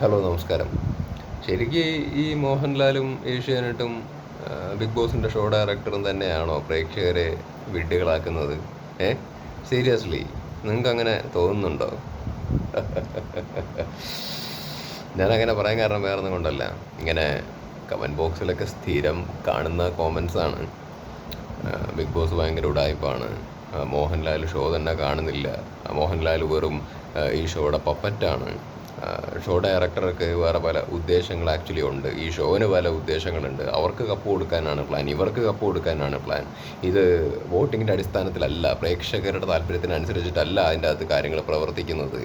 Hello നമസ്കാരം. ശരിക്കും ഈ മോഹൻലാലും ഏഷ്യാനെട്ടും ബിഗ് ബോസിന്റെ ഷോ ഡയറക്ടറും തന്നെയാണോ പ്രേക്ഷകരെ വിഡ്ഢികളാക്കുന്നത്? ഏ? സീരിയസ്ലി നിങ്ങൾക്ക് അങ്ങനെ തോന്നുന്നുണ്ടോ? ഞാനങ്ങനെ പറയാൻ കാരണം വേറെ ഒന്നും കൊണ്ടല്ല. ഇങ്ങനെ കമന്റ് ബോക്സിലൊക്കെ സ്ഥിരം കാണുന്ന കോമൻസാണ് ബിഗ് ബോസ് ഭയങ്കര ഉടായ്പാണ്. മോഹൻലാൽ ഷോ തന്നെ കാണുന്നില്ല. മോഹൻലാൽ വെറും ഈ ഷോയുടെ പപ്പറ്റാണ് ഷോ ഡയറക്ടർക്ക് വേറെ പല ഉദ്ദേശങ്ങൾ ആക്ച്വലി ഉണ്ട്. ഈ ഷോന് പല ഉദ്ദേശങ്ങളുണ്ട്. അവർക്ക് കപ്പ് കൊടുക്കാനാണ് പ്ലാൻ ഇവർക്ക് കപ്പ് കൊടുക്കാനാണ് പ്ലാൻ ഇത് വോട്ടിങ്ങിന്റെ അടിസ്ഥാനത്തിലല്ല പ്രേക്ഷകരുടെ താല്പര്യത്തിനനുസരിച്ചിട്ടല്ല അതിന്റെ അകത്ത് കാര്യങ്ങൾ പ്രവർത്തിക്കുന്നത്.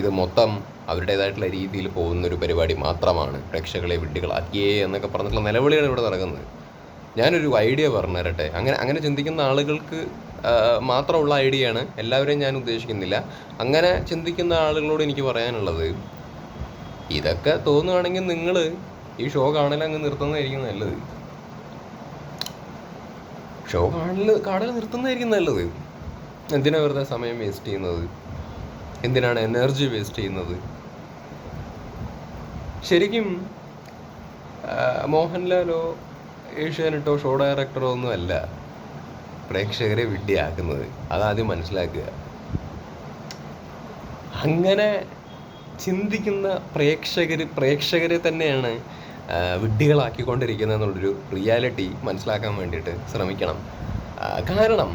ഇത് മൊത്തം അവരുടേതായിട്ടുള്ള രീതിയിൽ പോകുന്നൊരു പരിപാടി മാത്രമാണ്. പ്രേക്ഷകളെ വിഡ്ഢികളാക്കിയേ എന്നൊക്കെ പറഞ്ഞിട്ടുള്ള നിലവിളിയാണ് ഇവിടെ നടക്കുന്നത്. ഞാനൊരു ഐഡിയ പറഞ്ഞു തരട്ടെ അങ്ങനെ അങ്ങനെ ചിന്തിക്കുന്ന ആളുകൾക്ക് മാത്രമുള്ള ഐഡിയയാണ്. എല്ലാവരെയും ഞാൻ ഉദ്ദേശിക്കുന്നില്ല. അങ്ങനെ ചിന്തിക്കുന്ന ആളുകളോട് എനിക്ക് പറയാനുള്ളത് ഇതൊക്കെ തോന്നുകയാണെങ്കിൽ നിങ്ങൾ ഈ ഷോ കാണൽ അങ്ങ് നിർത്തുന്നതായിരിക്കും നല്ലത്. ഷോ കാണൽ കാണൽ നിർത്തുന്നതായിരിക്കും നല്ലത്. എന്തിനാ വെറുതെ സമയം വേസ്റ്റ് ചെയ്യുന്നത്? എന്തിനാണ് എനർജി വേസ്റ്റ് ചെയ്യുന്നത്? ശരിക്കും മോഹൻലാലോ ഏഷ്യാനെട്ടോ ഷോ ഡയറക്ടറോ ഒന്നും അല്ല. പ്രേക്ഷകരെ വിഡ്ഢിയാക്കുന്നത്. അതാദ്യം മനസ്സിലാക്കുക. അങ്ങനെ ചിന്തിക്കുന്ന പ്രേക്ഷകർ പ്രേക്ഷകരെ തന്നെയാണ് വിഡ്ഢികളാക്കിക്കൊണ്ടിരിക്കുന്നത് എന്നുള്ളൊരു റിയാലിറ്റി മനസ്സിലാക്കാൻ വേണ്ടിയിട്ട് ശ്രമിക്കണം. കാരണം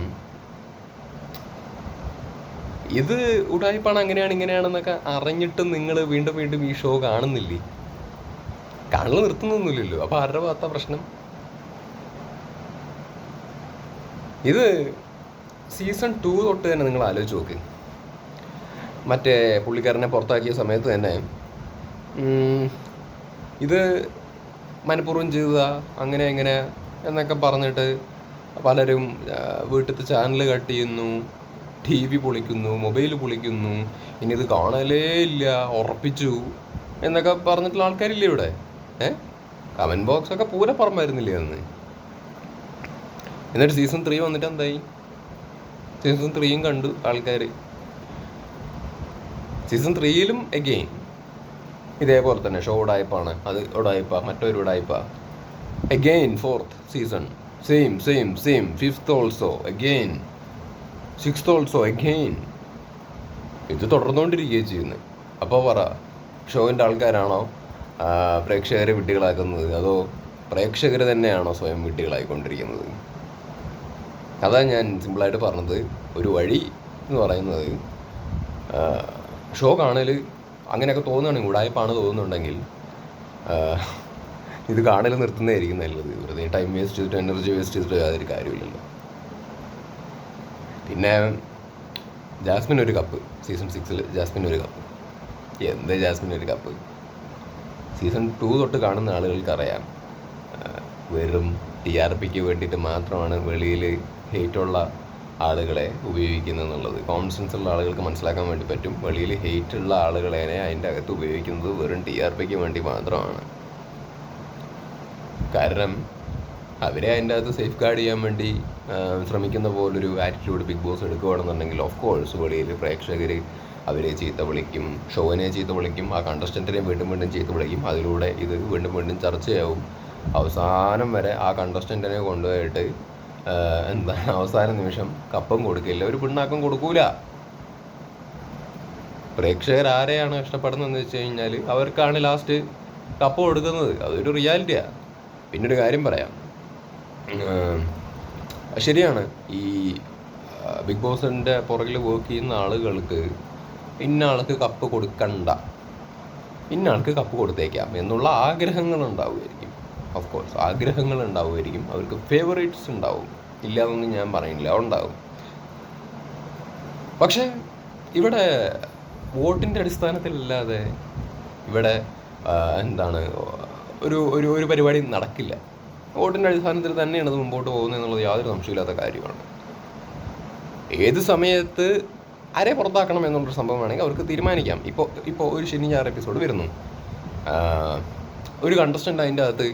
ഇത് ഉടായ്പാണ് അങ്ങനെയാണ് ഇങ്ങനെയാണെന്നൊക്കെ അറിഞ്ഞിട്ട് നിങ്ങൾ വീണ്ടും വീണ്ടും ഈ ഷോ കാണുന്നില്ലേ? കാണൽ നിർത്തുന്നൊന്നുമില്ലല്ലോ. അപ്പോൾ ആരുടെ ഭാഗത്താ പ്രശ്നം? ഇത് സീസൺ ടു തൊട്ട് തന്നെ നിങ്ങൾ ആലോചിച്ച് നോക്ക്. മറ്റേ പുള്ളിക്കാരനെ പുറത്താക്കിയ സമയത്ത് തന്നെ ഇത് മനഃപൂർവം ചെയ്തതാ അങ്ങനെ എങ്ങനെ എന്നൊക്കെ പറഞ്ഞിട്ട് പലരും വീട്ടിലത്തെ ചാനൽ കട്ട് ചെയ്യുന്നു ടി വി പൊളിക്കുന്നു മൊബൈൽ പൊളിക്കുന്നു ഇനി ഇത് കാണലേ ഇല്ല ഉറപ്പിച്ചു എന്നൊക്കെ പറഞ്ഞിട്ടുള്ള ആൾക്കാരില്ലേ ഇവിടെ? ഏഹ് കമന്റ് ബോക്സൊക്കെ പൂര പറമ്പായിരുന്നില്ലേ അന്ന്? എന്നിട്ട് സീസൺ ത്രീ വന്നിട്ട് എന്തായി? സീസൺ ത്രീയും കണ്ടു ആൾക്കാർ സീസൺ ത്രീയിലും എഗെയിൻ ഇതേപോലെ തന്നെ ഷോ ഉടായ്പാണ് അത് ഉടായ്പ മറ്റൊരു ഉടായ്പ again fourth season same same same fifth also again sixth also again ഇത് തുടർന്നുകൊണ്ടിരിക്കുകയും ചെയ്യുന്നത്. അപ്പോൾ പറ ഷോവിന്റെ ആൾക്കാരാണോ? പ്രേക്ഷകരെ വിട്ടികളാക്കുന്നത് അതോ പ്രേക്ഷകർ തന്നെയാണോ സ്വയം വിഡ്ഢികളായിക്കൊണ്ടിരിക്കുന്നത്? അതാ ഞാൻ സിമ്പിളായിട്ട് പറഞ്ഞത് ഒരു വഴി എന്ന് പറയുന്നത് ഷോ കാണൽ അങ്ങനെയൊക്കെ തോന്നുകയാണെങ്കിൽ ഉടായ്പാണ് തോന്നുന്നുണ്ടെങ്കിൽ ഇത് കാണൽ നിർത്തുന്നതായിരിക്കും നല്ലത്. വെറുതെ ടൈം വേസ്റ്റ് ചെയ്തിട്ട് എനർജി വേസ്റ്റ് ചെയ്തിട്ട് യാതൊരു കാര്യമില്ലല്ലോ പിന്നെ ജാസ്മിൻ ഒരു കപ്പ് സീസൺ സിക്സിൽ ജാസ്മിൻ ഒരു കപ്പ്. എന്ത് ജാസ്മിൻ ഒരു കപ്പ്? സീസൺ ടു തൊട്ട് കാണുന്ന ആളുകൾക്ക് അറിയാം വെറും ടി ആർ പിക്ക് വേണ്ടിയിട്ട് മാത്രമാണ് വെളിയിൽ ഹെയ്റ്റുള്ള ആളുകളെ ഉപയോഗിക്കുന്നു എന്നുള്ളത് കോമൺ സെൻസ് ഉള്ള ആളുകൾക്ക് മനസ്സിലാക്കാൻ വേണ്ടി പറ്റും. വെളിയിൽ ഹെയ്റ്റ് ഉള്ള ആളുകളെ അതിന്റെ അകത്ത് ഉപയോഗിക്കുന്നത് വെറും ടി ആർ പിക്ക് വേണ്ടി മാത്രമാണ്. കാരണം അവരെ അതിന്റെ അകത്ത് സേഫ് ഗാർഡ് ചെയ്യാൻ വേണ്ടി ശ്രമിക്കുന്ന പോലൊരു ആറ്റിറ്റ്യൂഡ് ബിഗ് ബോസ് എടുക്കുകയാണെന്നുണ്ടെങ്കിൽ ഓഫ് കോഴ്സ് വെളിയിൽ പ്രേക്ഷകർ അവരെ ചീത്ത വിളിക്കും ഷോവിനെ ചീത്ത വിളിക്കും ആ കണ്ടസ്റ്റന്റിനെ വീണ്ടും വീണ്ടും ചീത്ത വിളിക്കും. അതിലൂടെ ഇത് വീണ്ടും വീണ്ടും ചർച്ചയാവും. അവസാനം വരെ ആ കണ്ടസ്റ്റന്റിനെ കൊണ്ടുപോയിട്ട് എന്താണ് അവസാന നിമിഷം കപ്പം കൊടുക്കില്ല. ഒരു പിണ്ണാക്കം കൊടുക്കൂല. പ്രേക്ഷകർ ആരെയാണ് ഇഷ്ടപ്പെടുന്നതെന്ന് വെച്ച് കഴിഞ്ഞാൽ അവർക്കാണ് ലാസ്റ്റ് കപ്പ് കൊടുക്കുന്നത്. അതൊരു റിയാലിറ്റിയാണ് പിന്നെ ഒരു കാര്യം പറയാം. ശരിയാണ്. ഈ ബിഗ് ബോസിന്റെ പുറകിൽ വർക്ക് ചെയ്യുന്ന ആളുകൾക്ക് ഇന്ന ആൾക്ക് കപ്പ് കൊടുക്കണ്ട. ഇന്ന ആൾക്ക് കപ്പ് കൊടുത്തേക്കാം എന്നുള്ള ആഗ്രഹങ്ങൾ ഉണ്ടാവുമായിരിക്കും ഓഫ് കോഴ്സ് ആഗ്രഹങ്ങൾ ഉണ്ടാവുമായിരിക്കും അവർക്ക് ഫേവറേറ്റ്സ് ഉണ്ടാവും. ഇല്ലാന്നൊന്നും ഞാൻ പറയുന്നില്ല. ഉണ്ടാവും. പക്ഷേ ഇവിടെ വോട്ടിന്റെ അടിസ്ഥാനത്തിലല്ലാതെ ഇവിടെ എന്താണ് ഒരു ഒരു ഒരു പരിപാടി നടക്കില്ല. വോട്ടിന്റെ അടിസ്ഥാനത്തിൽ തന്നെയാണ് അത് മുമ്പോട്ട് പോകുന്നത് എന്നുള്ളത് യാതൊരു സംശയമില്ലാത്ത കാര്യമാണ്. ഏത് സമയത്ത് ആരെ പുറത്താക്കണം എന്നുള്ളൊരു സംഭവം വേണമെങ്കിൽ അവർക്ക് തീരുമാനിക്കാം. ഇപ്പോൾ ഇപ്പോൾ ഒരു ശനി ഞായർ എപ്പിസോഡ് വരുന്നു. ഒരു കണ്ടസ്റ്റന്റ് അതിന്റെ അകത്ത്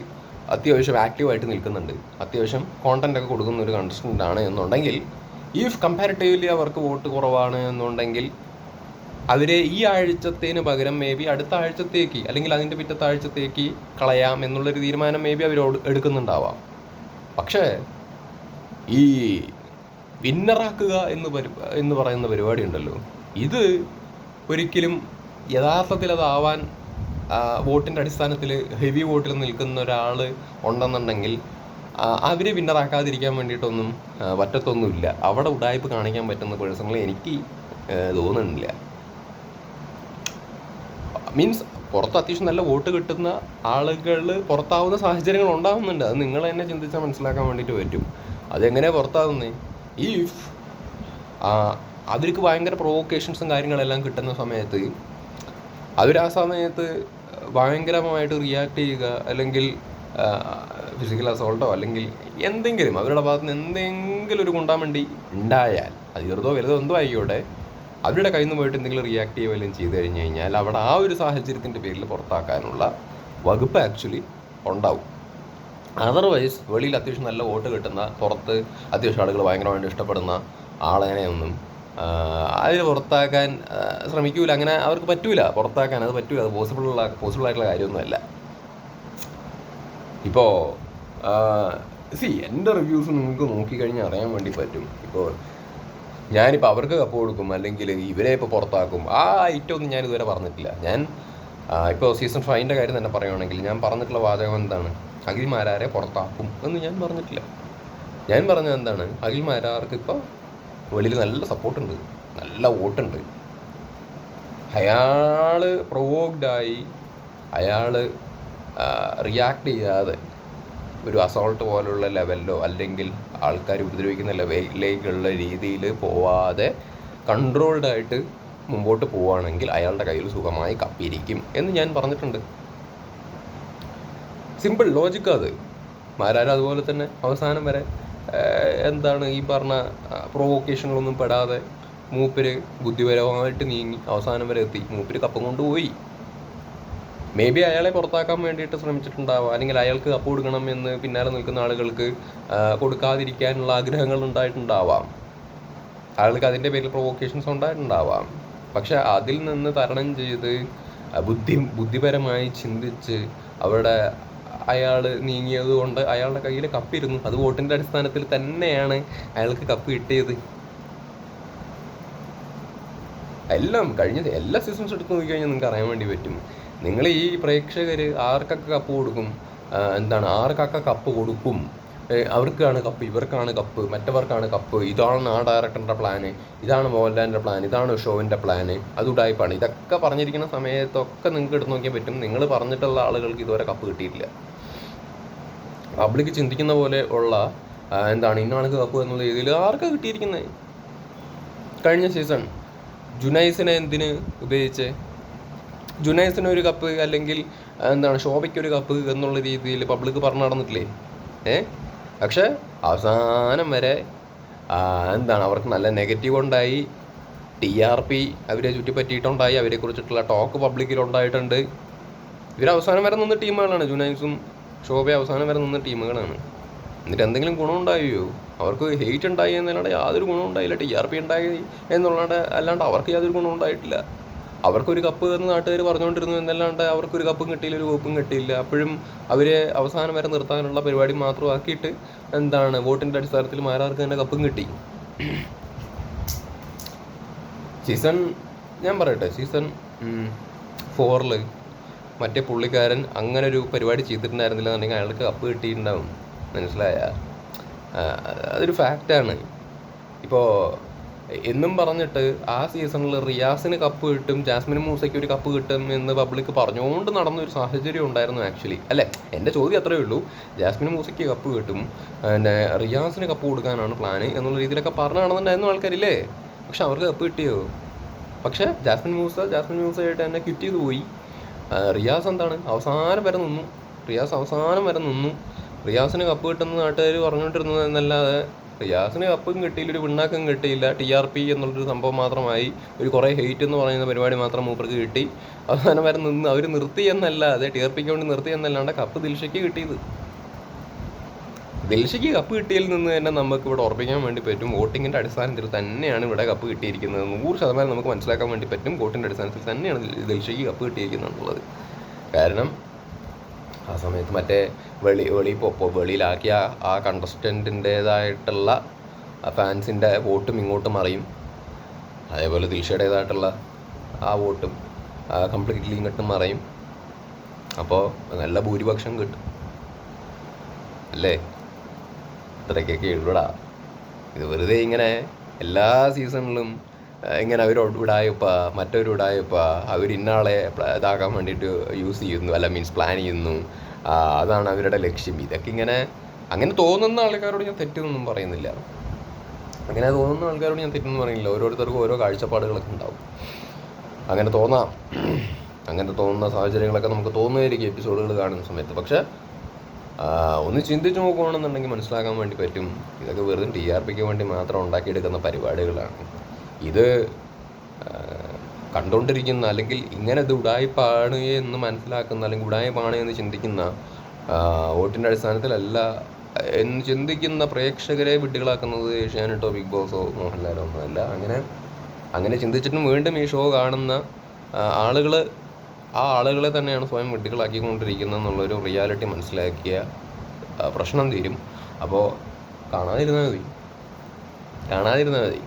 അത്യാവശ്യം ആക്റ്റീവായിട്ട് നിൽക്കുന്നുണ്ട്. അത്യാവശ്യം കോണ്ടന്റ് ഒക്കെ കൊടുക്കുന്ന ഒരു കണ്ടസ്റ്റന്റ് ആണ് എന്നുണ്ടെങ്കിൽ ഇഫ് കമ്പാരിറ്റീവ്ലി അവർക്ക് വോട്ട് കുറവാണ് എന്നുണ്ടെങ്കിൽ അവരെ ഈ ആഴ്ചത്തേന് പകരം മേ ബി അടുത്ത ആഴ്ചത്തേക്ക് അല്ലെങ്കിൽ അതിന്റെ പിറ്റത്തെ ആഴ്ചത്തേക്ക് കളയാം എന്നുള്ളൊരു തീരുമാനം മേ ബി അവർ എടുക്കുന്നുണ്ടാവാം. പക്ഷേ ഈ വിന്നറാക്കുക എന്ന് പരി എന്ന് പറയുന്ന പരിപാടി ഉണ്ടല്ലോ ഇത് ഒരിക്കലും യഥാർത്ഥത്തിൽ അതാവാൻ വോട്ടിന്റെ അടിസ്ഥാനത്തിൽ ഹെവി വോട്ടിൽ നിൽക്കുന്ന ഒരാൾ ഉണ്ടെന്നുണ്ടെങ്കിൽ അവരെ വിന്നറാക്കാതിരിക്കാൻ വേണ്ടിയിട്ടൊന്നും പറ്റത്തൊന്നുമില്ല. അവിടെ ഉടായ്പ് കാണിക്കാൻ പറ്റുന്ന പേഴ്സണലി എനിക്ക് തോന്നുന്നില്ല. മീൻസ് പുറത്ത് അത്യാവശ്യം നല്ല വോട്ട് കിട്ടുന്ന ആളുകൾ പുറത്താവുന്ന സാഹചര്യങ്ങൾ ഉണ്ടാവുന്നുണ്ട്. അത് നിങ്ങൾ തന്നെ ചിന്തിച്ചാൽ മനസ്സിലാക്കാൻ വേണ്ടിയിട്ട് പറ്റും. അതെങ്ങനെ പുറത്താവുന്നേ? ഈ അവർക്ക് ഭയങ്കര പ്രൊവോക്കേഷൻസും കാര്യങ്ങളെല്ലാം കിട്ടുന്ന സമയത്ത് അവർ ആ സമയത്ത് ഭയങ്കരമായിട്ട് റിയാക്ട് ചെയ്യുക അല്ലെങ്കിൽ ഫിസിക്കൽ അസോൾട്ടോ അല്ലെങ്കിൽ എന്തെങ്കിലും അവരുടെ ഭാഗത്ത് നിന്ന് എന്തെങ്കിലും ഒരു കുണ്ടാമണ്ടി ഉണ്ടായാൽ അത് ചെറുതോ വലുതോ എന്തോ ആയിക്കോട്ടെ അവരുടെ കയ്യിൽ നിന്ന് പോയിട്ട് എന്തെങ്കിലും റിയാക്ട് ചെയ്യുക വല്ലതും ചെയ്തു കഴിഞ്ഞു കഴിഞ്ഞാൽ അവിടെ ആ ഒരു സാഹചര്യത്തിന്റെ പേരിൽ പുറത്താക്കാനുള്ള വകുപ്പ് ആക്ച്വലി ഉണ്ടാവും. അതർവൈസ് വെളിയിൽ അത്യാവശ്യം നല്ല വോട്ട് കിട്ടുന്ന പുറത്ത് അത്യാവശ്യം ആളുകൾ ഭയങ്കരമായിട്ട് ഇഷ്ടപ്പെടുന്ന ആളെയൊന്നും അതിൽ പുറത്താക്കാൻ ശ്രമിക്കൂല. അങ്ങനെ അവർക്ക് പറ്റൂല. പുറത്താക്കാൻ അത് പറ്റൂല. അത് പോസിബിൾ ഉള്ള പോസിബിൾ ആയിട്ടുള്ള കാര്യമൊന്നുമല്ല. ഇപ്പോൾ സി എന്റെ റിവ്യൂസ് നിങ്ങൾക്ക് നോക്കിക്കഴിഞ്ഞാൽ അറിയാൻ വേണ്ടി പറ്റും. ഇപ്പോൾ ഞാനിപ്പോൾ അവർക്ക് കപ്പ് കൊടുക്കും. അല്ലെങ്കിൽ ഇവരെ ഇപ്പോൾ പുറത്താക്കും. ആ ഐറ്റം ഒന്നും ഞാൻ ഇതുവരെ പറഞ്ഞിട്ടില്ല. ഞാൻ ഇപ്പോൾ സീസൺ ഫൈവിന്റെ കാര്യം തന്നെ പറയുകയാണെങ്കിൽ ഞാൻ പറഞ്ഞിട്ടുള്ള വാചകം എന്താണ്? അഖിൽ മാരാരെ പുറത്താക്കും എന്ന് ഞാൻ പറഞ്ഞിട്ടില്ല. ഞാൻ പറഞ്ഞത് എന്താണ്? അഖിൽ മാരാർക്ക് ഇപ്പോൾ വെളിയിൽ നല്ല സപ്പോർട്ടുണ്ട് നല്ല വോട്ടുണ്ട്. അയാൾ പ്രൊവോക്ഡായി അയാൾ റിയാക്ട് ചെയ്യാതെ ഒരു അസോൾട്ട് പോലുള്ള ലെവലിലോ അല്ലെങ്കിൽ ആൾക്കാർ ഉപദ്രവിക്കുന്ന ലെവലിലേക്കുള്ള രീതിയിൽ പോവാതെ കൺട്രോൾഡ് ആയിട്ട് മുമ്പോട്ട് പോവുകയാണെങ്കിൽ അയാളുടെ കയ്യിൽ സുഖമായി കപ്പിയിരിക്കും എന്ന് ഞാൻ പറഞ്ഞിട്ടുണ്ട്. സിമ്പിൾ ലോജിക്ക് അത്. മാരാർ അതുപോലെ തന്നെ അവസാനം വരെ എന്താണ് ഈ പറഞ്ഞ പ്രൊവോക്കേഷനിലൊന്നും പെടാതെ മൂപ്പര് ബുദ്ധിപരമായിട്ട് നീങ്ങി അവസാനം വരെ എത്തി. മൂപ്പര് കപ്പം കൊണ്ടുപോയി മേ ബി അയാളെ പുറത്താക്കാൻ വേണ്ടിയിട്ട് ശ്രമിച്ചിട്ടുണ്ടാവാം. അല്ലെങ്കിൽ അയാൾക്ക് കപ്പ് കൊടുക്കണം എന്ന് പിന്നാലെ നിൽക്കുന്ന ആളുകൾക്ക് കൊടുക്കാതിരിക്കാനുള്ള ആഗ്രഹങ്ങൾ ഉണ്ടായിട്ടുണ്ടാവാം. ആളുകൾക്ക് അതിന്റെ പേരിൽ പ്രൊവോക്കേഷൻസ് ഉണ്ടായിട്ടുണ്ടാവാം. പക്ഷെ അതിൽ നിന്ന് തരണം ചെയ്ത് ബുദ്ധി ബുദ്ധിപരമായി ചിന്തിച്ച് അവിടെ അയാൾ നീങ്ങിയത് കൊണ്ട് അയാളുടെ കയ്യിൽ കപ്പിരുന്നു. അത് വോട്ടിന്റെ അടിസ്ഥാനത്തിൽ തന്നെയാണ് അയാൾക്ക് കപ്പ് കിട്ടിയത്. എല്ലാം കഴിഞ്ഞത് എല്ലാ സീസൺസ് എടുത്ത് നോക്കിക്കഴിഞ്ഞാൽ നിങ്ങൾക്ക് അറിയാൻ വേണ്ടി പറ്റും. നിങ്ങൾ ഈ പ്രേക്ഷകർ ആർക്കൊക്കെ കപ്പ് കൊടുക്കും? എന്താണ്? ആർക്കൊക്കെ കപ്പ് കൊടുക്കും? അവർക്കാണ് കപ്പ് ഇവർക്കാണ് കപ്പ് മറ്റവർക്കാണ് കപ്പ് ഇതാണ് ആ ഡയറക്ടറിന്റെ പ്ലാന് ഇതാണ് മോഹൻലാലിന്റെ പ്ലാൻ ഇതാണ് ഷോവിന്റെ പ്ലാന് അത് ഉടായ്പാണ് ഇതൊക്കെ പറഞ്ഞിരിക്കുന്ന സമയത്തൊക്കെ നിങ്ങൾക്ക് എടുത്ത് നോക്കിയാൽ പറ്റും. നിങ്ങൾ പറഞ്ഞിട്ടുള്ള ആളുകൾക്ക് ഇതുവരെ കപ്പ് കിട്ടിയിട്ടില്ല. പബ്ലിക് ചിന്തിക്കുന്ന പോലെ ഉള്ള എന്താണ് ഇന്നാൾക്ക് കപ്പ് എന്നുള്ള രീതിയിൽ ആർക്കാണ് കിട്ടിയിരിക്കുന്നത് കഴിഞ്ഞ സീസൺ ജുനൈസിനെ എന്തിന് ഉപയോഗിച്ച്? ജുനൈസിന് ഒരു കപ്പ് അല്ലെങ്കിൽ എന്താണ് ശോഭയ്ക്ക് ഒരു കപ്പ് എന്നുള്ള രീതിയിൽ പബ്ലിക് പറഞ്ഞു നടന്നിട്ടില്ലേ? ഏ? പക്ഷെ അവസാനം വരെ എന്താണ് അവർക്ക് നല്ല നെഗറ്റീവ് ഉണ്ടായി. ടി ആർ പി അവരെ ചുറ്റിപ്പറ്റിയിട്ടുണ്ടായി. അവരെ കുറിച്ചിട്ടുള്ള ടോക്ക് പബ്ലിക്കിൽ ഉണ്ടായിട്ടുണ്ട് ഇവർ അവസാനം വരെ നിന്ന ടീമുകളാണ്. ജുനൈസും ഷോബെ അവസാനം വരെ നിന്ന ടീമുകളാണ്. എന്നിട്ട് എന്തെങ്കിലും ഗുണമുണ്ടായോ? അവർക്ക് ഹെയ്റ്റ് ഉണ്ടായി എന്നല്ലാണ്ട് യാതൊരു ഗുണമുണ്ടായില്ല ടി ആർ പി ഉണ്ടായി എന്നുള്ളത് അല്ലാണ്ട് അവർക്ക് യാതൊരു ഗുണവും ഉണ്ടായിട്ടില്ല. അവർക്കൊരു കപ്പ് എന്ന് നാട്ടുകാർ പറഞ്ഞുകൊണ്ടിരുന്നു എന്നല്ലാണ്ട് അവർക്കൊരു കപ്പും കിട്ടിയില്ല ഒരു കോപ്പും കിട്ടിയില്ല. അപ്പോഴും അവരെ അവസാനം വരെ നിർത്താനുള്ള പരിപാടി മാത്രമാക്കിയിട്ട് എന്താണ് വോട്ടിന്റെ അടിസ്ഥാനത്തിൽ മാരാർക്ക് തന്നെ കപ്പും കിട്ടി. സീസൺ ഞാൻ പറയട്ടെ സീസൺ ഫോറിൽ മറ്റേ പുള്ളിക്കാരൻ അങ്ങനെ ഒരു പരിപാടി ചെയ്തിട്ടുണ്ടായിരുന്നില്ല എന്നുണ്ടെങ്കിൽ അയാൾക്ക് കപ്പ് കിട്ടിയിട്ടുണ്ടാവും. മനസ്സിലായ? അതൊരു ഫാക്റ്റാണ് ഇപ്പോൾ എന്നും പറഞ്ഞിട്ട് ആ സീസണിൽ റിയാസിന് കപ്പ് കിട്ടും ജാസ്മിൻ മൂസയ്ക്ക് ഒരു കപ്പ് കിട്ടും എന്ന് പബ്ലിക് പറഞ്ഞുകൊണ്ട് നടന്ന ഒരു സാഹചര്യം ഉണ്ടായിരുന്നു ആക്ച്വലി അല്ലേ? എന്റെ ചോദ്യം അത്രയേ ഉള്ളൂ. ജാസ്മിൻ മൂസയ്ക്ക് കപ്പ് കിട്ടും പിന്നെ റിയാസിന് കപ്പ് കൊടുക്കാനാണ് പ്ലാന് എന്നുള്ള രീതിയിലൊക്കെ പറഞ്ഞു നടന്നിട്ടുണ്ടായിരുന്നു ആൾക്കാരില്ലേ? പക്ഷെ അവർക്ക് കപ്പ് കിട്ടിയോ? പക്ഷേ ജാസ്മിൻ മൂസ ജാസ്മിൻ മൂസയായിട്ട് തന്നെ ക്വിറ്റ് ചെയ്ത് പോയി. റിയാസ് എന്താണ്? അവസാനം വരെ നിന്നു. റിയാസ് അവസാനം വരെ നിന്നു. റിയാസിന് കപ്പ് കിട്ടുന്ന നാട്ടുകാർ പറഞ്ഞുകൊണ്ടിരുന്നത് എന്നല്ലാതെ റിയാസിന് കപ്പും കിട്ടിയില്ല ഒരു പിണ്ണാക്കും കിട്ടിയില്ല. ടി ആർ പി എന്നുള്ളൊരു സംഭവം മാത്രമായി. ഒരു കുറേ ഹെയ്റ്റ് എന്ന് പറയുന്ന പരിപാടി മാത്രം മൂപ്പർക്ക് കിട്ടി. അവസാനം വരെ നിന്ന് അവർ നിർത്തി എന്നല്ലാതെ ടി ആർ പിക്ക് വേണ്ടി നിർത്തി എന്നല്ലാണ്ട് കപ്പ് ദിൽഷയ്ക്ക് കിട്ടിയത്. ദിൽഷയ്ക്ക് കപ്പ് കിട്ടിയതിൽ നിന്ന് തന്നെ നമുക്ക് ഇവിടെ ഉറപ്പിക്കാൻ വേണ്ടി പറ്റും. വോട്ടിങ്ങിന്റെ അടിസ്ഥാനത്തിൽ തന്നെയാണ് ഇവിടെ കപ്പ് കിട്ടിയിരിക്കുന്നത്. നൂറ് ശതമാനം നമുക്ക് മനസ്സിലാക്കാൻ വേണ്ടി പറ്റും വോട്ടിന്റെ അടിസ്ഥാനത്തിൽ തന്നെയാണ് ദിൽ- ദിൽഷയ്ക്ക് കപ്പ് കിട്ടിയിരിക്കുന്നത് എന്നുള്ളത്. കാരണം ആ സമയത്ത് മറ്റേ വെളി വെളി വെളിയിലാക്കിയ ആ കണ്ടസ്റ്റന്റിന്റേതായിട്ടുള്ള ഫാൻസിന്റെ വോട്ടും ഇങ്ങോട്ടും മറിയും. അതേപോലെ ദിൽഷയുടേതായിട്ടുള്ള ആ വോട്ടും കംപ്ലീറ്റ്ലി ഇങ്ങോട്ടും മറയും. അപ്പോൾ നല്ല ഭൂരിപക്ഷം കിട്ടും. അല്ലേ? ഇത്രയ്ക്കൊക്കെ ഉള്ളൂടാ. ഇത് വെറുതെ ഇങ്ങനെ എല്ലാ സീസണിലും ഇങ്ങനെ അവർ ഉടായ്പ മറ്റൊരു ഉടായ്പ അവർ ഇന്നാളെ ഇതാക്കാൻ വേണ്ടിയിട്ട് യൂസ് ചെയ്യുന്നു അല്ല മീൻസ് പ്ലാൻ ചെയ്യുന്നു. അതാണ് അവരുടെ ലക്ഷ്യം. ഇതൊക്കെ ഇങ്ങനെ അങ്ങനെ തോന്നുന്ന ആൾക്കാരോട് ഞാൻ തെറ്റൊന്നും പറയുന്നില്ല. അങ്ങനെ തോന്നുന്ന ആൾക്കാരോട് ഞാൻ തെറ്റൊന്നും പറയുന്നില്ല. ഓരോരുത്തർക്കും ഓരോ കാഴ്ചപ്പാടുകളൊക്കെ ഉണ്ടാവും. അങ്ങനെ തോന്നാം. അങ്ങനെ തോന്നുന്ന സാഹചര്യങ്ങളൊക്കെ നമുക്ക് തോന്നുമായിരിക്കും എപ്പിസോഡുകൾ കാണുന്ന സമയത്ത്. പക്ഷേ ഒന്ന് ചിന്തിച്ച് നോക്കുകയാണെന്നുണ്ടെങ്കിൽ മനസ്സിലാക്കാൻ വേണ്ടി പറ്റും. ഇതൊക്കെ വെറുതെ ടി ആർ പിക്ക് വേണ്ടി മാത്രം ഉണ്ടാക്കിയെടുക്കുന്ന പരിപാടികളാണ്. ഇത് കണ്ടുകൊണ്ടിരിക്കുന്ന അല്ലെങ്കിൽ ഇങ്ങനെ ഇത് ഉടായ്പാണ് എന്ന് മനസ്സിലാക്കുന്ന അല്ലെങ്കിൽ ഉടായ്പാണ് എന്ന് ചിന്തിക്കുന്ന വോട്ടിന്റെ അടിസ്ഥാനത്തിലല്ല എന്ന് ചിന്തിക്കുന്ന പ്രേക്ഷകരെ വിഡ്ഢികളാക്കുന്നത് ഏഷ്യാനെട്ടോ ബിഗ് ബോസോ മോഹൻലാലോ ഒന്നുമല്ല. അങ്ങനെ അങ്ങനെ ചിന്തിച്ചിട്ടും വീണ്ടും ഈ ഷോ കാണുന്ന ആളുകൾ ആ ആളുകളെ തന്നെയാണ് സ്വയം വിഡ്ഢികളാക്കിക്കൊണ്ടിരിക്കുന്നത് എന്നുള്ളൊരു റിയാലിറ്റി മനസ്സിലാക്കിയ പ്രശ്നം തീരും. അപ്പോൾ കാണാതിരുന്നാൽ മതി. കാണാതിരുന്നാൽ മതി.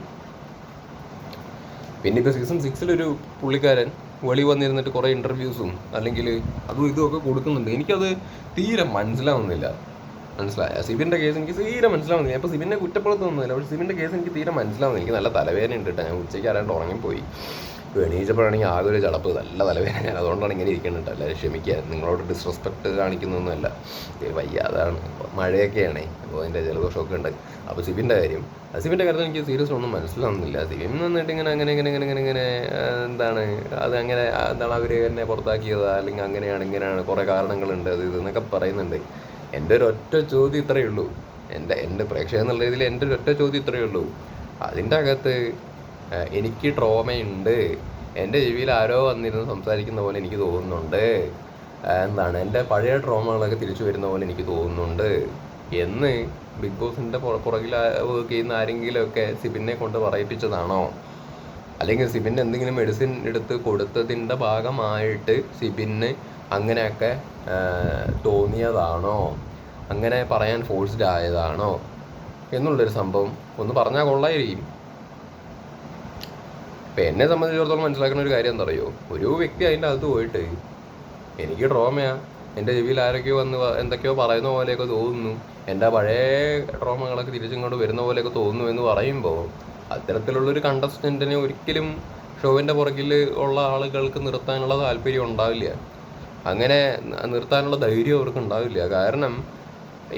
പിന്നെ ഇപ്പോൾ സീസൺ സിക്സിലൊരു പുള്ളിക്കാരൻ വെളി വന്നിരുന്നിട്ട് കുറേ ഇന്റർവ്യൂസും അല്ലെങ്കിൽ അതും ഇതും ഒക്കെ കൊടുക്കുന്നുണ്ട്. എനിക്കത് തീരെ മനസ്സിലാവുന്നില്ല. മനസ്സിലായ? സിബിന്റെ കേസ് എനിക്ക് തീരെ മനസ്സിലാവുന്നില്ല. അപ്പോൾ സിബിനെ കുറ്റപ്പെടുത്തൊന്നുമില്ല പക്ഷേ സിബിന്റെ കേസ് എനിക്ക് തീരെ മനസ്സിലാവുന്നില്ല. എനിക്ക് നല്ല തലവേദന ഉണ്ട് കേട്ടോ. ഞാൻ ഉച്ചയ്ക്ക് ആരാണ്ട് ഉറങ്ങിപ്പോയി. എണീച്ചപ്പോഴാണെങ്കിൽ ആകെ ഒരു ചടപ്പ് നല്ല തലവേദന. ഞാൻ അതുകൊണ്ടാണ് ഇങ്ങനെ ഇരിക്കുന്നത്. കേട്ടോ എല്ലാവരും ക്ഷമിക്കുക. നിങ്ങളോട് ഡിസ്റെസ്പെക്ട് കാണിക്കുന്നൊന്നുമല്ല. വയ്യാതാണ്. മഴയൊക്കെയാണേ. അപ്പോൾ അതിന്റെ ജലദോഷമൊക്കെ ഉണ്ട്. അപ്പോൾ സിബിന്റെ കാര്യം. സിബിന്റെ കാര്യത്തിൽ എനിക്ക് സീരിയസ് ഒന്നും മനസ്സിലാവുന്നില്ല. സിബിൻ വന്നിട്ട് ഇങ്ങനെ അങ്ങനെ ഇങ്ങനെ ഇങ്ങനെ ഇങ്ങനെ ഇങ്ങനെ എന്താണ് അത് അങ്ങനെ എന്താണ് അവർ എന്നെ പുറത്താക്കിയത്? അല്ലെങ്കിൽ അങ്ങനെയാണ് ഇങ്ങനെയാണ് കുറേ കാരണങ്ങളുണ്ട് അത് ഇതെന്നൊക്കെ പറയുന്നുണ്ട്. എന്റെ ഒരു ഒറ്റ ചോദ്യം ഇത്രയേ ഉള്ളൂ. എന്റെ എന്റെ പ്രേക്ഷകൻ എന്നുള്ള രീതിയിൽ എന്റെ ഒരു ഒറ്റ ചോദ്യം ഇത്രയേ ഉള്ളൂ. അതിന്റെ അകത്ത് എനിക്ക് ട്രോമയുണ്ട്. എന്റെ ജീവിയിൽ ആരോ വന്നിരുന്ന് സംസാരിക്കുന്ന പോലെ എനിക്ക് തോന്നുന്നുണ്ട്. എന്താണ്? എന്റെ പഴയ ട്രോമകളൊക്കെ തിരിച്ചു വരുന്ന പോലെ എനിക്ക് തോന്നുന്നുണ്ട്. എന്ന് ബിഗ് ബോസിന്റെ പുറകിൽ വർക്ക് ചെയ്യുന്ന ആരെങ്കിലുമൊക്കെ സിബിനെ കൊണ്ട് പറയിപ്പിച്ചതാണോ? അല്ലെങ്കിൽ സിബിന് എന്തെങ്കിലും മെഡിസിൻ എടുത്ത് കൊടുത്തതിന്റെ ഭാഗമായിട്ട് സിബിന് അങ്ങനെയൊക്കെ തോന്നിയതാണോ? അങ്ങനെ പറയാൻ ഫോഴ്സ്ഡ് ആയതാണോ? എന്നുള്ളൊരു സംഭവം. ഒന്ന് പറഞ്ഞാൽ കൊള്ളായിരിക്കും. ഇപ്പം എന്നെ സംബന്ധിച്ചിടത്തോളം മനസ്സിലാക്കുന്ന ഒരു കാര്യം എന്താ ഒരു വ്യക്തി അതിന്റെ അകത്ത് പോയിട്ട് എനിക്ക് ട്രോമയാ. എന്റെ ചെവിയിൽ ആരൊക്കെയോ വന്ന് എന്തൊക്കെയോ പറയുന്ന പോലെയൊക്കെ തോന്നുന്നു. എന്റെ പഴയ ഡ്രോമകളൊക്കെ തിരിച്ചിങ്ങോട്ട് വരുന്ന പോലെയൊക്കെ തോന്നുന്നു എന്ന് പറയുമ്പോൾ അത്തരത്തിലുള്ളൊരു കണ്ടസ്റ്റന്റിനെ ഒരിക്കലും ഷോവിന്റെ പുറകിൽ ഉള്ള ആളുകൾക്ക് നിർത്താനുള്ള താല്പര്യം ഉണ്ടാവില്ല. അങ്ങനെ നിർത്താനുള്ള ധൈര്യം അവർക്ക് ഉണ്ടാവില്ല. കാരണം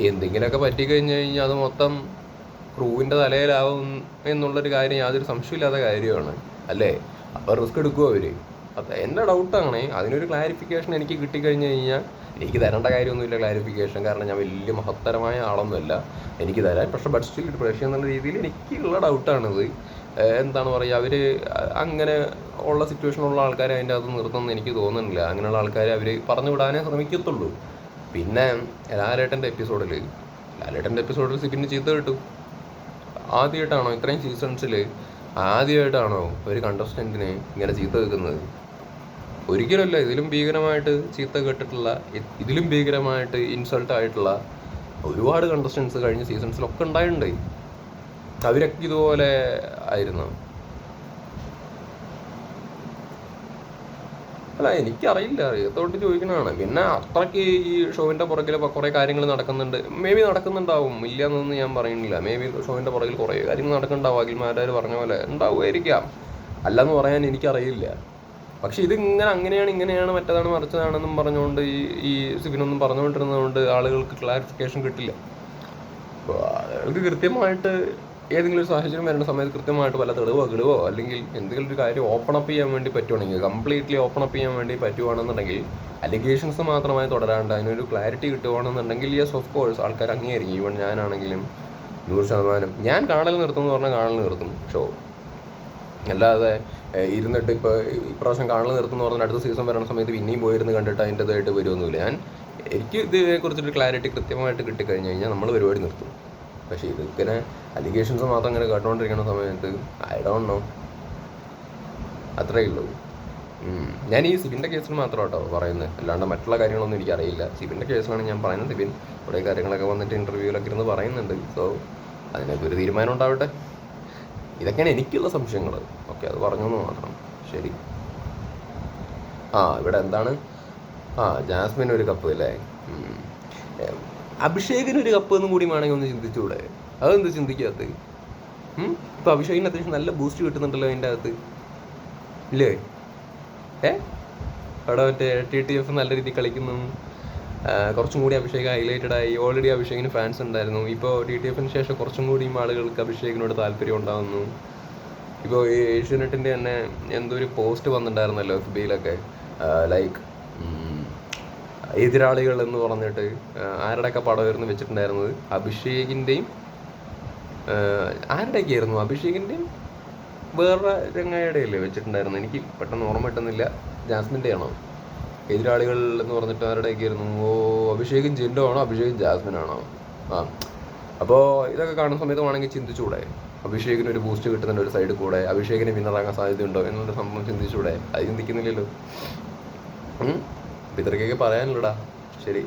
എന്തെങ്കിലുമൊക്കെ പറ്റിക്കഴിഞ്ഞ് കഴിഞ്ഞാൽ അത് മൊത്തം ക്രൂവിന്റെ തലയിലാവും എന്നുള്ളൊരു കാര്യം യാതൊരു സംശയമില്ലാത്ത കാര്യമാണ്. അല്ലേ? അപ്പോൾ റിസ്ക് എടുക്കുമോ അവർ അപ്പം എന്റെ ഡൗട്ടാണ് അതിനൊരു ക്ലാരിഫിക്കേഷൻ എനിക്ക് കിട്ടിക്കഴിഞ്ഞ് കഴിഞ്ഞാൽ എനിക്ക് തരേണ്ട കാര്യമൊന്നുമില്ല ക്ലാരിഫിക്കേഷൻ കാരണം ഞാൻ വലിയ മഹത്തരമായ ആളൊന്നുമല്ല. എനിക്ക് തരാം പക്ഷേ ബട്ട് സ്റ്റിൽ പ്രശ്നം എന്നുള്ള രീതിയിൽ എനിക്കുള്ള ഡൗട്ടാണിത് എന്താണ് പറയുക അവർ അങ്ങനെ ഉള്ള സിറ്റുവേഷനുള്ള ആൾക്കാരെ അതിന്റെ അകത്ത് നിർത്തുമെന്ന് എനിക്ക് തോന്നുന്നില്ല. അങ്ങനെയുള്ള ആൾക്കാരെ അവർ പറഞ്ഞു വിടാനേ ശ്രമിക്കത്തുള്ളൂ. പിന്നെ ലാലേട്ടന്റെ എപ്പിസോഡിൽ ലാലേട്ടന്റെ എപ്പിസോഡിൽ സിബിന് ചീത്ത കിട്ടും. ആദ്യമായിട്ടാണോ ഇത്രയും സീസൺസിൽ ആദ്യമായിട്ടാണോ ഒരു കണ്ടസ്റ്റന്റിനെ ഇങ്ങനെ ചീത്ത വെക്കുന്നത് ഒരിക്കലുമല്ല ഇതിലും ഭീകരമായിട്ട് ചീത്ത കേട്ടിട്ടുള്ള ഇതിലും ഭീകരമായിട്ട് ഇൻസൾട്ട് ആയിട്ടുള്ള ഒരുപാട് കണ്ടസ്റ്റൻസ് കഴിഞ്ഞ സീസൺസിലൊക്കെ ഉണ്ടായിട്ടുണ്ട്. അവരൊക്കെ ഇതുപോലെ ആയിരുന്നു. അല്ല എനിക്കറിയില്ല. അറിയത്തോട്ട് ചോദിക്കണതാണ്. പിന്നെ അത്രയ്ക്ക് ഈ ഷോവിന്റെ പുറകിൽ കുറേ കാര്യങ്ങൾ നടക്കുന്നുണ്ട്. മേ ബി നടക്കുന്നുണ്ടാവും. ഇല്ല എന്നൊന്നും ഞാൻ പറയുന്നില്ല. മേ ബി ഷോവിന്റെ പുറകിൽ കുറേ കാര്യങ്ങൾ നടക്കുന്നുണ്ടാവും. അഖിൽമാരാർ പറഞ്ഞ പോലെ ഉണ്ടാവുമായിരിക്കാം. അല്ലെന്ന് പറയാൻ എനിക്കറിയില്ല. പക്ഷെ ഇത് ഇങ്ങനെ അങ്ങനെയാണ് ഇങ്ങനെയാണ് മറ്റേതാണ് മറിച്ചതാണെന്നും പറഞ്ഞുകൊണ്ട് ഈ ഈ സിബിനൊന്നും പറഞ്ഞുകൊണ്ടിരുന്നതുകൊണ്ട് ആളുകൾക്ക് ക്ലാരിഫിക്കേഷൻ കിട്ടില്ല. അപ്പോൾ ആളുകൾക്ക് കൃത്യമായിട്ട് ഏതെങ്കിലും ഒരു സാഹചര്യം വരുന്ന സമയത്ത് കൃത്യമായിട്ട് വല്ല തെളിവോ കിളിവോ അല്ലെങ്കിൽ എന്തെങ്കിലും ഒരു കാര്യം ഓപ്പൺ അപ്പ് ചെയ്യാൻ വേണ്ടി പറ്റുവാണെങ്കിൽ കംപ്ലീറ്റ്ലി ഓപ്പൺ അപ്പ് ചെയ്യാൻ വേണ്ടി പറ്റുവാണെന്നുണ്ടെങ്കിൽ അലിഗേഷൻസ് മാത്രമായി തുടരാണ്ട് അതിനൊരു ക്ലാരിറ്റി കിട്ടുവാണെന്നുണ്ടെങ്കിൽ യെസ് ഓഫ് കോഴ്സ് ആൾക്കാർ അംഗീകരിക്കും. ഈവൻ ഞാനാണെങ്കിലും നൂറ് ശതമാനം. ഞാൻ കാണൽ നിർത്തും എന്ന് പറഞ്ഞാൽ കാണൽ നിർത്തും. ഷോ അല്ലാതെ ഇരുന്നിട്ട് ഇപ്പോൾ ഇപ്രാവശ്യം കാണൽ നിർത്തുന്നു പറഞ്ഞാൽ അടുത്ത സീസൺ വരുന്ന സമയത്ത് പിന്നെയും പോയിരുന്ന് കണ്ടിട്ട് അതിന്റെതായിട്ട് വരുമൊന്നുമില്ല ഞാൻ എനിക്ക് ഇതിനെക്കുറിച്ചൊരു ക്ലാരിറ്റി കൃത്യമായിട്ട് കിട്ടിക്കഴിഞ്ഞ് കഴിഞ്ഞാൽ നമ്മൾ പരിപാടി നിർത്തും. പക്ഷേ ഇതിങ്ങനെ അലിഗേഷൻസ് മാത്രം അങ്ങനെ കേട്ടുകൊണ്ടിരിക്കുന്ന സമയത്ത് ഐ ഡോണ്ട് നോ അത്രേ ഉള്ളൂ. ഞാൻ ഈ സിബിന്റെ കേസിന് മാത്രം കേട്ടോ പറയുന്നത് അല്ലാണ്ട് മറ്റുള്ള കാര്യങ്ങളൊന്നും എനിക്കറിയില്ല. സിബിന്റെ കേസിലാണ് ഞാൻ പറയുന്നത്. സിബിൻ കുറേ കാര്യങ്ങളൊക്കെ വന്നിട്ട് ഇന്റർവ്യൂവിലൊക്കെ ഇരുന്ന് പറയുന്നുണ്ട്. സോ അതിനൊക്കെ ഒരു തീരുമാനം ഉണ്ടാവട്ടെ. ഇതൊക്കെയാണ് എനിക്കുള്ള സംശയങ്ങൾ. ഓക്കെ അത് പറഞ്ഞു മാത്രം. ശരി. ആ ഇവിടെ എന്താണ്? ആ ജാസ്മിൻ ഒരു കപ്പ് അല്ലേ അഭിഷേകിന് ഒരു കപ്പ് എന്നും കൂടി വേണമെങ്കിൽ ഒന്ന് ചിന്തിച്ചൂടെ? അതെന്ത് ചിന്തിക്കാത്ത? ഇപ്പൊ അഭിഷേകിന് അത്യാവശ്യം നല്ല ബൂസ്റ്റ് കിട്ടുന്നുണ്ടല്ലോ അതിന്റെ അകത്ത്. ഇല്ലേ? ഏ? അവിടെ മറ്റേ ടി ടി എഫ് നല്ല രീതിയിൽ കളിക്കുന്നു. കുറച്ചും കൂടി അഭിഷേക് ഹൈലൈറ്റഡ് ആയി. ഓൾറെഡി അഭിഷേകിന് ഫാൻസ് ഉണ്ടായിരുന്നു. ഇപ്പോൾ ടി ടി എഫിന് ശേഷം കുറച്ചും കൂടിയും ആളുകൾക്ക് അഭിഷേകിനോട് താല്പര്യം ഉണ്ടാകുന്നു ഇപ്പോൾ ഏഷ്യാനെറ്റിന്റെ തന്നെ എന്തോ ഒരു പോസ്റ്റ് വന്നിട്ടുണ്ടായിരുന്നല്ലോ എഫ് ബിയിലൊക്കെ ലൈക്ക് എതിരാളികൾ എന്ന് പറഞ്ഞിട്ട് ആരുടെയൊക്കെ പടമായിരുന്നു വെച്ചിട്ടുണ്ടായിരുന്നത്? അഭിഷേകിന്റെയും ആരുടെയൊക്കെ ആയിരുന്നു അഭിഷേകിന്റെയും വേറെ രംഗയുടെ അല്ലേ വെച്ചിട്ടുണ്ടായിരുന്നു എനിക്ക് പെട്ടെന്ന് ഓർമ്മ കിട്ടുന്നില്ല. ജാസ്മിന്റെ ആണോ എതിരാളികൾ എന്ന് പറഞ്ഞിട്ട് ആരുടെയൊക്കെ ആയിരുന്നു ഓ അഭിഷേകും ജിൻഡോ ആണോ അഭിഷേകും ജാസ്മിൻ ആണോ ആ. അപ്പോൾ ഇതൊക്കെ കാണുന്ന സമയത്ത് വേണമെങ്കിൽ ചിന്തിച്ചുകൂടെ അഭിഷേകിന് ഒരു ബൂസ്റ്റ് കിട്ടുന്നുണ്ട് ഒരു സൈഡിൽ കൂടെ. അഭിഷേകിന് വിന്നറാകാൻ സാധ്യതയുണ്ടോ? എന്നുള്ള സംഭവം ചിന്തിച്ചുകൂടെ അത് ചിന്തിക്കുന്നില്ലല്ലോ. ഉം. അപ്പൊ ഇത്രയൊക്കെ പറയാനുള്ളടാ ശരി